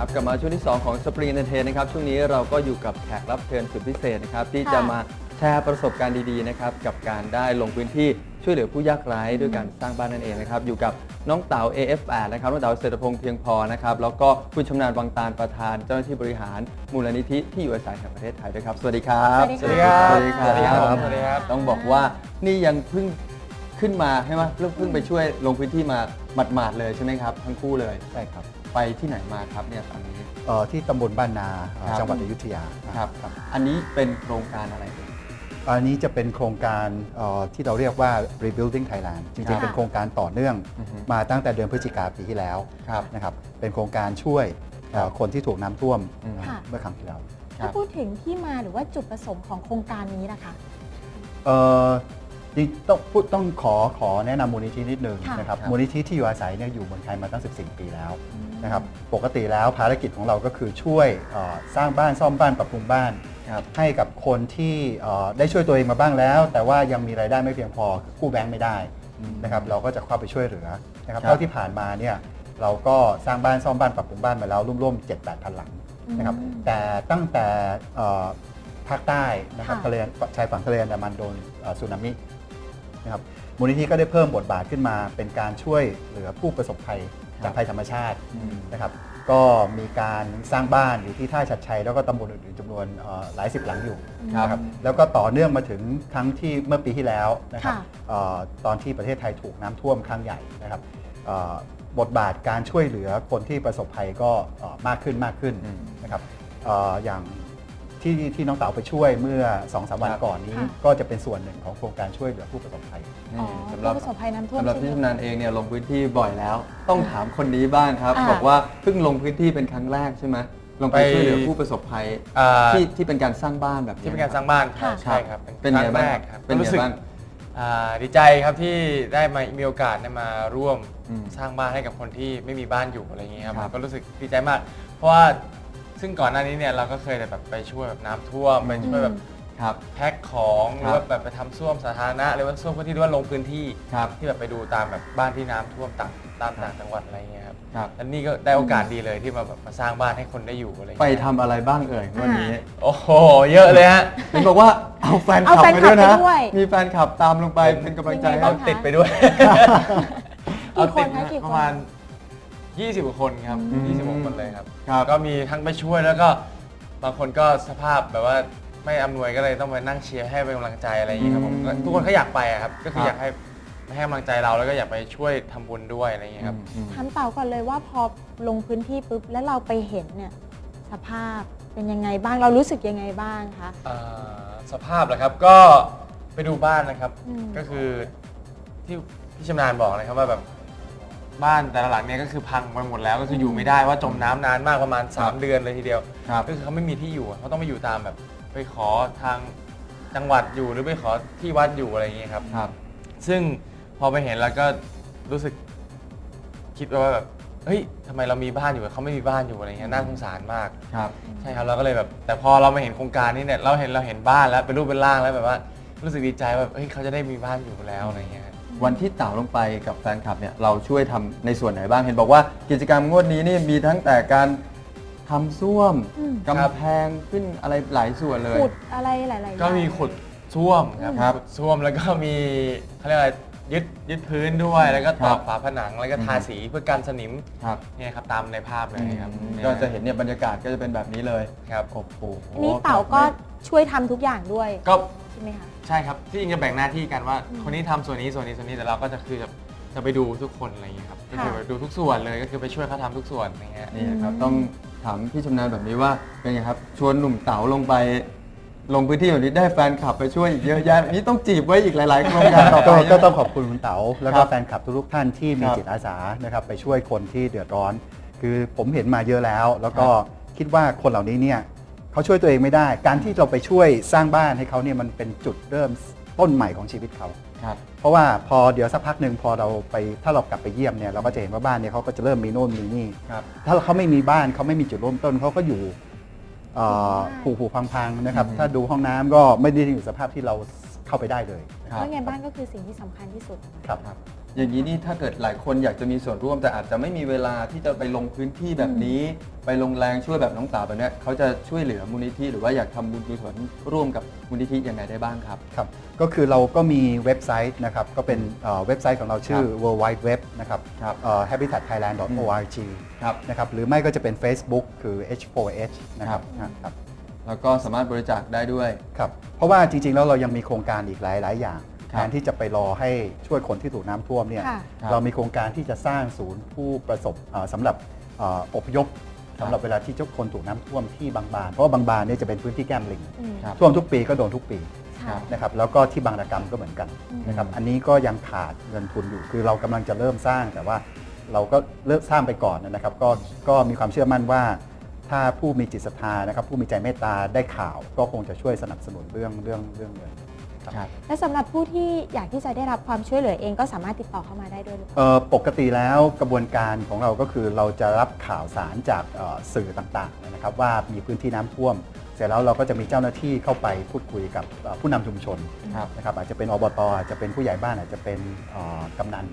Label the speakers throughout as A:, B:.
A: ครับกลับมาช่วงที่ 2 ของสปริงเอนเทนนะครับช่วงนี้เราก็อยู่กับแขกรับเชิญสุดพิเศษนะครับที่จะมาแชร์ประสบการณ์ดีๆนะครับกับการได้ลงพื้นที่ช่วยเหลือผู้ยากไร้ด้วยการสร้างบ้านนั่นเองนะครับอยู่กับน้องเต๋า AF8 นะครับน้องเต๋าเศรษฐพงษ์เพียงพอนะครับแล้วก็คุณชำนาญวังตาลประธานเจ้าหน้าที่บริหารมูลนิธิที่อยู่อาศัยแห่งประเทศไทยด้วยครับ สวัสดีครับ
B: สวัสดีครับ
A: สวัสดีค
B: สวัสดีครั
A: รับบ
B: สวัสดีครับ
A: ต้องบอกว่านี่ยังเพิ่งขึ้นมาใช่ไหมเพิ่งเพิ่งไปช่วยลงพื้นที่มาหมาดๆเลยใช่ไหมครับทั้งคู่เลย
C: ใช่ครับ
A: ไปที่ไหนมาครับเนี่ยตอนนี้
C: เอ่อที่ตำบลบ้านนาเอ่อ
A: ครับ
C: จังหวัดอยุธยา
A: ครับ อันนี้เป็นโครงการอะไรเอ่ย
C: อันนี้จะเป็นโครงการเอ่อที่เราเรียกว่า rebuilding Thailand จ
A: ครั
C: ริง
A: บ
C: ๆ เป็นโครงการต่อเนื่อง
A: อือฮึ
C: มาตั้งแต่เดือนพฤศจิกาปีที่แล้ว
A: ครับ
C: นะครับเป็นโครงการช่วยเอ่อคนที่ถูกน้ำท่วม
A: อืม
B: ค่ะ
C: เมื่อครั้งที่แล้ว
A: ครั
B: ถ้า
A: บ
B: พูดถึงที่มาหรือว่าจุดประสงค์ของโครงการนี้นะคะ
C: เอ่อจริงต้องพูดต้องขอขอแนะนำมูลนิธินิดนึง
B: ค่ะ
C: นะครับ
A: ครับ
C: มูลนิธิที่อยู่อาศัยเนี่ยอยู่เมืองไทยมาตั้ง 14 ปีแล้ว นะครับปกติแล้วภารกิจของเราก็คือช่วยเอ่อสร้างบ้านซ่อมบ้านปรับปรุงบ้าน
A: ครับ
C: ให้กับคนที่เอ่อได้ช่วยตัวเองมาบ้างแล้ว แต่ว่ายังมีรายได้ไม่เพียงพอคือกู้แบงค์ไม่ได้
A: อืม
C: นะครับเราก็จะเข้าไปช่วยเหลือนะครับ
A: ครับ
C: เท่าที่ผ่านมาเนี่ยเราก็สร้างบ้านซ่อมบ้านปรับปรุงบ้านมาแล้วร่วมๆ7 8พันหลังนะครับ
B: อืม
C: แต่ตั้งแต่เอ่อภาคใต้นะครับ
B: ค่ะ
C: ทะเลชายฝั่งทะเลอันดามันโดนเอ่อสึนามินะครับมูลนิธิก็ได้เพิ่มบทบาทขึ้นมาเป็นการช่วยเหลือผู้ประสบภัย จากภัยธรรมชาติ
A: อืม
C: นะครับก็มีการสร้างบ้านอยู่ที่ท่าชัดชัย แล้วก็ตำบลอื่นๆจำนวนเอ่อหลายสิบหลังอยู่
A: ครับ
C: นะครับแล้วก็ต่อเนื่องมาถึงครั้งที่เมื่อปีที่แล้วนะครับ
B: ค่ะ
C: เออตอนที่ประเทศไทยถูกน้ำท่วมครั้งใหญ่นะครับเอ่อบทบาทการช่วยเหลือคนที่ประสบภัยก็เอ่อมากขึ้นมากขึ้น
A: อืม
C: นะครับเอ่ออย่าง ที่ที่น้องเต๋าไปช่วยเมื่อ2อสวัน
A: ครับ
C: ก่อนนี้
B: ค่ะ
C: ก็จะเป็นส่วนหนึ่งของโครงการช่วยเหลือผู้ประสบภัย
B: อ๋อ
A: นี่สำหรับ
B: ผู้ประสบภัยน้ำท่วม
A: สำหรับ
B: ใช่
A: พี่
B: ไหม
A: ชำนาญเองเนี่ยลงพื้นที่บ่อยแล้ว ต้องถามคนนี้บ้างครับ
B: อ่า
A: บอกว่าเพิ่งลงพื้นที่เป็นครั้งแรกใช่ไหมลงไป
D: ไป
A: ช่วยเหลือผู้ประสบภัย
D: อ่า
A: ที่ที่เป็นการสร้างบ้านแบบ
D: ที่เป็นการสร้างบ้าน
B: ค่ะ
D: ใช่ครับ
A: เป็นไง
D: ครั้
A: บ้าง
D: แรกครับ
A: เป็นไง
D: รู้สึก
A: บ้าง
D: อ่าดีใจครับที่ได้มามีโอกาสได้มาร่วม
A: อืม
D: สร้างบ้านให้กับคนที่ไม่มีบ้านอยู่อะไรอย่างเงี้ยครับ
A: ครับ
D: ก็รู้สึกดีใจมาก เพราะว่า ซึ่งก่อนหน้านี้เนี่ยเราก็เคยแบบไปช่วยแบบน้ำท่วมไปช่วยแบบ
A: ครับ
D: แพ็คของห
A: ครั
D: รื
A: บ
D: อว่าแบบไปทำส้วมสาธารณะหรือว่าส้วมพื้นที่หรือว่าลงพื้นที่
A: ครับ
D: ที่แบบไปดูตามแบบบ้านที่น้ำท่วมต่างตามต่างจังหวัดอะไรอย่างเงี้ยครับ
A: ครับ
D: แล้วนี่ก็ได้โอกาสดีเลยที่มาแบบมาสร้างบ้านให้คนได้อยู่อะไรอย่าง
A: ไป
D: เงี้ย
A: ทำอะไรบ้างเอ่ยวันนี้
D: โอ้โห เยอะเลยฮะ
A: เห็นบอกว่าเอาแฟนค
B: เอา
A: ลับ
B: แฟน
A: ไป
B: คลั
A: ด้วย
B: บ
A: นะ
B: ไปด้วย
A: มีแฟนคลับตามลงไปเป็นกำลังใจ
B: ยังไง
A: ให้
B: บ้าง
D: ติดไปด้วย
B: กี่คน
D: ติด
B: คะกี่คน
D: ประมาณ 20กว่าคนครับ
B: อืม
D: 20กว่าคนเลยครับ
A: ครับ
D: ก็มีทั้งไปช่วยแล้วก็บางคนก็สภาพแบบว่าไม่อำนวยก็เลยต้องไปนั่งเชียร์ให้เป็นกำลังใจอะไรอย่างเงี้ยครับผมก็ทุกคนเขาอยากไปอะครับ ก็คืออยากให้ให้กำลังใจเราแล้วก็อยากไปช่วยทำบุญด้วยอะไรอย่างเงี้ยครับ
A: อืม
B: ถามเต่าก่อนเลยว่าพอลงพื้นที่ปุ๊บแล้วเราไปเห็นเนี่ยสภาพเป็นยังไงบ้างเรารู้สึกยังไงบ้างคะ
D: อ่าสภาพเหรอครับก็ไปดูบ้านนะครับ
B: อืม
D: ก็คือที่พี่ชำนาญบอกนะครับว่าแบบ บ้านแต่ละหลังเนี่ยก็คือพังไปหมดแล้วก็คืออยู่ไม่ได้ว่าจมน้ำนานมากประมาณ
A: ครับ
D: 3เดือนเลยทีเดียว
A: ครับ
D: ก็คือเขาไม่มีที่อยู่อะเขาต้องไปอยู่ตามแบบไปขอทางจังหวัดอยู่หรือไปขอที่วัดอยู่อะไรอย่างเงี้ยครับ
A: ครับ
D: ซึ่งพอไปเห็นแล้วก็รู้สึกคิดว่าแบบเฮ้ยทำไมเรามีบ้านอยู่เขาไม่มีบ้านอยู่อะไรเงี้ยน่าสงสารมาก
A: ครับ
D: ใช่ครับเราก็เลยแบบ แต่พอเรามาเห็นโครงการนี้เนี่ยเราเห็นเราเห็นบ้านแล้วเป็นรูปเป็นร่างแล้วแบบว่ารู้สึกดีใจว่าแบบเฮ้ยเขาจะได้มีบ้านอยู่แล้วอะไรเงี้ยครับ
A: วันที่เต่าลงไปกับแฟนคลับเนี่ยเราช่วยทำในส่วนไหนบ้างเห็นบอกว่ากิจกรรมงวดนี้นี่มีทั้งแต่การทำส้วม
B: อืม
A: กำแพงขึ้นอะไรหลายส่วนเลย
B: ขุดอะไรหลายๆอย่าง
D: ก็มีขุดซ่วมครับ
A: ครับ
D: ขุดซ่วมแล้วก็มีเขาเรียกอะไรยึดยึดพื้นด้วย แล้วก็ตอก
A: ครับ
D: ฝาผนังแล้วก็ทา
A: อืม
D: สีเพื่อกันสนิม
A: ครับ
D: เนี่ยครับตามในภาพเลยครับ
A: ก็จะเห็นเนี่ยบรรยากาศก็จะเป็นแบบนี้เลย
D: ครับ
A: โอ้โห
B: อันนี้เต่าก็ช่วยทำทุกอย่างด้วย
D: ก็
B: ใช่ไหมคะ
D: ใช่ครับที่จริงจะแบ่งหน้าที่กันว่า
B: อืม
D: คนนี้ทำส่วนนี้ส่วนนี้ส่วนนี้แต่เราก็จะคือจะจะไปดูทุกคนอะไรอย่างเงี้ยครับก็
B: ค่ะ
D: คือไปดูทุกส่วนเลยก็คือไปช่วยเขาทำทุกส่วนอะไรเงี้ย
A: นี่ครับ
B: อืม
A: ต้องถามพี่ชำนาญแบบนี้ว่าเป็นไงครับ ชวนหนุ่มเต๋าลงไป ลงพื้นที่แบบนี้ได้แฟนคลับไปช่วยอีกเยอะแยะนี่ต้องจีบไว้อีกหลายๆโครงการต่อไป
C: ก็
A: นะ
C: ก็ต้องขอบคุณคุณเต๋าแล้ว
A: ค
C: ก็
A: รับ
C: แฟนคลับทุกๆท่านที่มี
A: ครับ
C: จิตอาสานะครับไปช่วยคนที่เดือดร้อน คือผมเห็นมาเยอะแล้ว แล้วก็คิดว่าคนเหล่านี้เนี่ย เขาช่วยตัวเองไม่ได้ การที่เราไปช่วยสร้างบ้านให้เขาเนี่ยมันเป็นจุดเริ่มต้นใหม่ของชีวิตเขา
A: ครับ
C: เพราะว่าพอเดี๋ยวสักพักหนึ่งพอเราไปถ้าเรากลับไปเยี่ยมเนี่ยเราก็จะเห็นว่าบ้านเนี่ยเขาก็จะเริ่มมีโน่นมีนี่
A: ครับ
C: ถ้าเขาไม่มีบ้านเขาไม่มีจุดเริ่มต้นเขาก็อยู่เอ่อ
B: ใช่
C: ผูผูพังๆนะครับ
A: อืม
C: ถ้าดูห้องน้ำก็ไม่ได้อยู่สภาพที่เราเข้าไปได้เลย
A: ครับ
B: เพราะไงบ้านก็คือสิ่งที่สำคัญที่สุด
C: ครับ
A: ครับ อย่างนี้นี่ถ้าเกิดหลายคนอยากจะมีส่วนร่วม แต่อาจจะไม่มีเวลาที่จะไปลงพื้นที่แบบนี้ ไปลงแรงช่วยแบบน้องสาวแบบเนี้ยเขาจะช่วยเหลือมูลนิธิหรือว่าอยากทำบุญกุศลร่วมกับมูลนิธิยังไงได้บ้างครับ
C: ครับ ก็คือเราก็มีเว็บไซต์นะครับ ก็เป็นเอ่อเว็บไซต์ของเราชื่อ world wide web นะครับ
A: ครับ
C: เอ่อ habitatthailand.org
A: ครับ
C: นะครับ หรือไม่ก็จะเป็น Facebook คือ h4h นะครับครับ
A: แล้วก็สามารถบริจาคได้ด้วย
C: ครับ เพราะว่าจริงๆ แล้วเรายังมีโครงการอีกหลาย ๆ อย่าง
A: ครับ
C: แทนที่จะไปรอให้ช่วยคนที่ถูกน้ำท่วมเนี่ย
B: ค่ะ
A: ครับ
C: เรามีโครงการที่จะสร้างศูนย์ผู้ประสบเอ่อสำหรับเอ่ออพยพ
A: ครับ
C: สำหรับเวลาที่เจ้าคนถูกน้ำท่วมที่บางบาน เพราะว่าบางบานเนี่ยจะเป็นพื้นที่แก้มลิง
B: อืม
A: ครับ
C: ท่วมทุกปีก็โดนทุกปี
B: ใช่
C: นะครับแล้วก็ที่บางระกรรมก็เหมือนกัน
B: อืม
C: นะครับอันนี้ก็ยังขาดเงินทุนอยู่ คือเรากำลังจะเริ่มสร้างแต่ว่าเราก็เริ่มสร้างไปก่อนนะครับ ก็ก็มีความเชื่อมั่นว่าถ้าผู้มีจิตศรัทธานะครับผู้มีใจเมตตาได้ข่าวก็คงจะช่วยสนับสนุนเรื่องเรื่องเรื่องเงิน
A: ครับ
B: และสำหรับผู้ที่อยากที่จะได้รับความช่วยเหลือเองก็สามารถติดต่อเข้ามาได้ด้วยหรือเปล่า
C: เอ่อปกติแล้วกระบวนการของเราก็คือเราจะรับข่าวสารจากเอ่อสื่อต่างๆนะครับว่ามีพื้นที่น้ำท่วม เสร็จแล้วเราก็จะมีเจ้าหน้าที่เข้าไปพูดคุยกับเอ่อผู้นำชุมชน
A: ครับ
C: นะครับอาจจะเป็นอบตอาจจะเป็นผู้ใหญ่บ้านอาจจะเป็นเอ่อกำนัน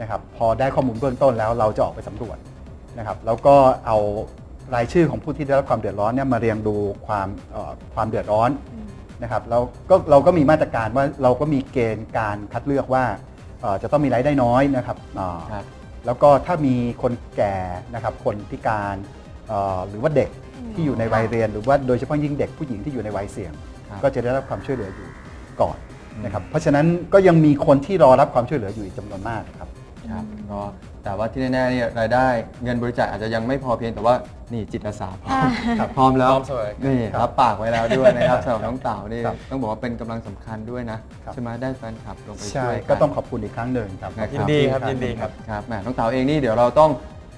C: นะครับพอได้ข้อมูลเบื้องต้นแล้วเราจะออกไปสำรวจนะครับแล้วก็เอารายชื่อของผู้ที่ได้รับความเดือดร้อนเนี่ยมาเรียงดูความเอ่อความเดือดร้อน
B: อืม
C: นะครับแล้วก็เราก็มีมาตรการว่าเราก็มีเกณฑ์การคัดเลือกว่าเอ่อจะต้องมีรายได้น้อยนะครับอ่า
A: ครับ
C: แล้วก็ถ้ามีคนแก่นะครับคนพิการเอ่อหรือว่าเด็ก
B: อืม
C: ที่อยู่ในวัยเรียน หรือว่าโดยเฉพาะยิ่งเด็กผู้หญิงที่อยู่ในวัยเสี่ยง
A: ครับ
C: ก็จะได้รับความช่วยเหลืออยู่ก่อน
A: อืม
C: นะครับเพราะฉะนั้นก็ยังมีคนที่รอรับความช่วยเหลืออยู่อีกจำนวนมาก ครับ
A: ครับก็แต่ว่าที่แน่ๆเนี่ยรายได้เงินบริจาคอาจจะยังไม่พอเพียงแต่ว่านี่จิตอาสาพร้อม
C: ครับ
A: พร้อมแล้ว
D: พร้อมเสมอ
A: นี่รับปากไว้แล้วด้วยนะครับสำหรับน้องเต๋านี่
C: ครับ
A: ต้องบอกว่าเป็นกำลังสำคัญด้วยนะครับ ใช่ไหมได้แฟนคลับลงไป
C: ใช่
A: ช่วย
C: ก็ต้องขอบคุณอีกครั้งหนึ่งครับ
A: นะครับ
D: ยินดีครับยินดีครับ
A: ครับแหมน้องเต๋าเองนี่เดี๋ยวเราต้อง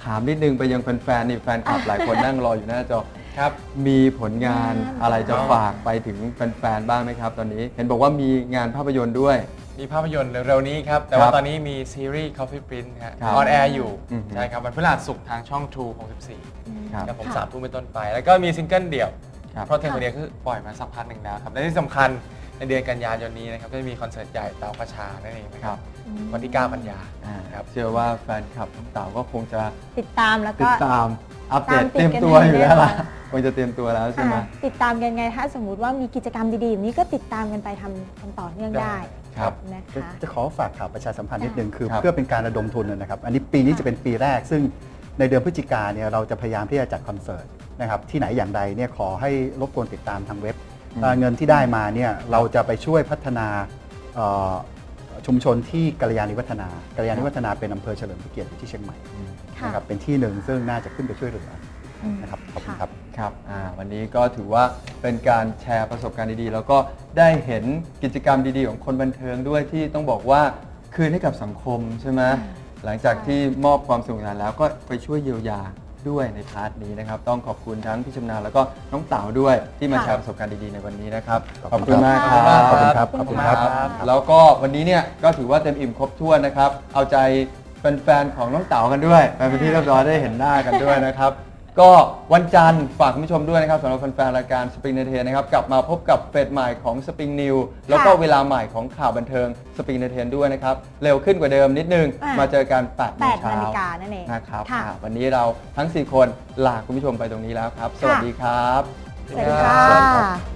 A: ถามนิดนึงไปยังแฟนๆนี่แฟนคลับหลายคนนั่งรออยู่หน้าจอ
D: ครับ
A: มีผลงาน
B: งาน
A: อะไรจะ
D: อ๋อ
A: ฝากไปถึงแฟนๆบ้างไหมครับ ตอนนี้เห็นบอกว่ามีงานภาพยนตร์ด้วย
D: มีภาพยนตร์เร็วๆนี้ครับ แต่
A: ค
D: ว่า
A: รับ
D: ตอนนี้มีซีรีส์ Coffee Print ฮะ
A: ครับ
D: ออนแอร์อยู่
A: อืม
D: ใช่ครับ วันพฤหัสศุกร์ทางช่อง True 64
A: ครับ
D: ครับผม
B: ค่ะ
D: สามทุ่มเป็นต้นไป แล้วก็มีซิงเกิลเดี่ยว
A: ครับ
D: เพราะเทมโพเดียคือปล่อยมาสักพักหนึ่งแล้วครับ และที่สำคัญในเดือนกันยายนนี้นะครับก็จะมีคอนเสิร์ตใหญ่เต๋ากระชานั่นเองนะ
A: ค
D: ค
A: รั
D: รั
A: บบ
D: วันที่ 9 กันยา
A: อ่า
D: ครับ
A: เชื่อว่าแฟนคลับน้องเต๋าก็คงจะ
B: ติดตามแล้ว
A: ติ
B: ก็
A: ดตาม อัปเดต
B: ตามติด
A: เตรียม
B: กัน
A: ตัว
B: ให้
A: อยู่แล้วล่ะ
B: แน่นอน
A: คงจะเตรียมตัวแล้วใช่ไหม
B: อะติดตามกันไง ถ้าสมมุติว่ามีกิจกรรมดีๆแบบนี้ก็ติดตามกันไปทำกันต่อเนื่องได้
A: ครับ
B: นะ
C: จะ
B: คะ
C: จะขอฝากข่าวประชาสัมพันธ์นิดนึงคือ
A: ครับ
C: เพื่อเป็นการระดมทุนนะครับ อันนี้ปีนี้จะเป็นปีแรก ซึ่งในเดือนพฤศจิกาเนี่ยเราจะพยายามที่จะจัดคอนเสิร์ตนะครับที่ไหนอย่างใดเนี่ยขอให้รบกวนติดตามทางเว็บ
A: อืม
C: เอ่อเงินที่ได้มาเนี่ยเราจะไปช่วยพัฒนาเอ่อ ชุมชนที่กัลยาณิวัฒนากัลยาณิวัฒนาเป็นอำเภอเฉลิมพระเกียรติอยู่ที่เชียงใหม่
A: อืม
B: ค่ะ
C: นะครับเป็นที่หนึ่งซึ่งน่าจะขึ้นไปช่วยเหลือ
B: อืม
C: นะครับขอบคุณครับ
A: ครับอ่าวันนี้ก็ถือว่าเป็นการแชร์ประสบการณ์ดีๆ แล้วก็ได้เห็นกิจกรรมดีๆ ของคนบันเทิงด้วยที่ต้องบอกว่าคืนให้กับสังคมใช่ไหมหลังจากที่มอบความสนุกสนานแล้วก็ไปช่วยเยียวยา ด้วยในพาร์ทนี้นะครับ ต้องขอบคุณทั้งพี่ชำนาญแล้วก็น้องเต๋าด้วยที่มา
B: ค่ะ
A: แชร์ประสบการณ์ดีๆในวันนี้นะครับ
C: ขอบคุณ
A: มากค
B: ครั
A: รับ
C: ขอบคุณครับ
B: ขอบคุณ
C: ขอบคุณครับ
B: ครับ
A: แล้วก็วันนี้เนี่ยก็ถือว่าเต็มอิ่มครบถ้วนนะครับ เอาใจแฟนๆของน้องเต๋ากันด้วยไปเป็นที่เรียบร้อยได้เห็นหน้ากันด้วยนะครับ ก็วันจันทร์ฝากคุณผู้ชมด้วยนะครับสำหรับแฟนๆรายการสปริงเนเทนนะครับกลับมาพบกับเฟสใหม่ของสปริงนิวแล้วก็เวลาใหม่ของข่าวบันเทิงสปริงเนเทนด้วยนะครับ เร็วขึ้นกว่าเดิมนิดนึง
B: อะ
A: มาเจอกัน8โมง
B: 8
A: เช้า
B: นาฬิกานั่นเอง
A: นะครับ
B: ค่ะ
A: อะวันนี้เราทั้ง 4 คนลาคุณผู้ชมไปตรงนี้แล้วครับ สวัสดีครับ
B: สวัสดีค่
C: สวัสดีครัะ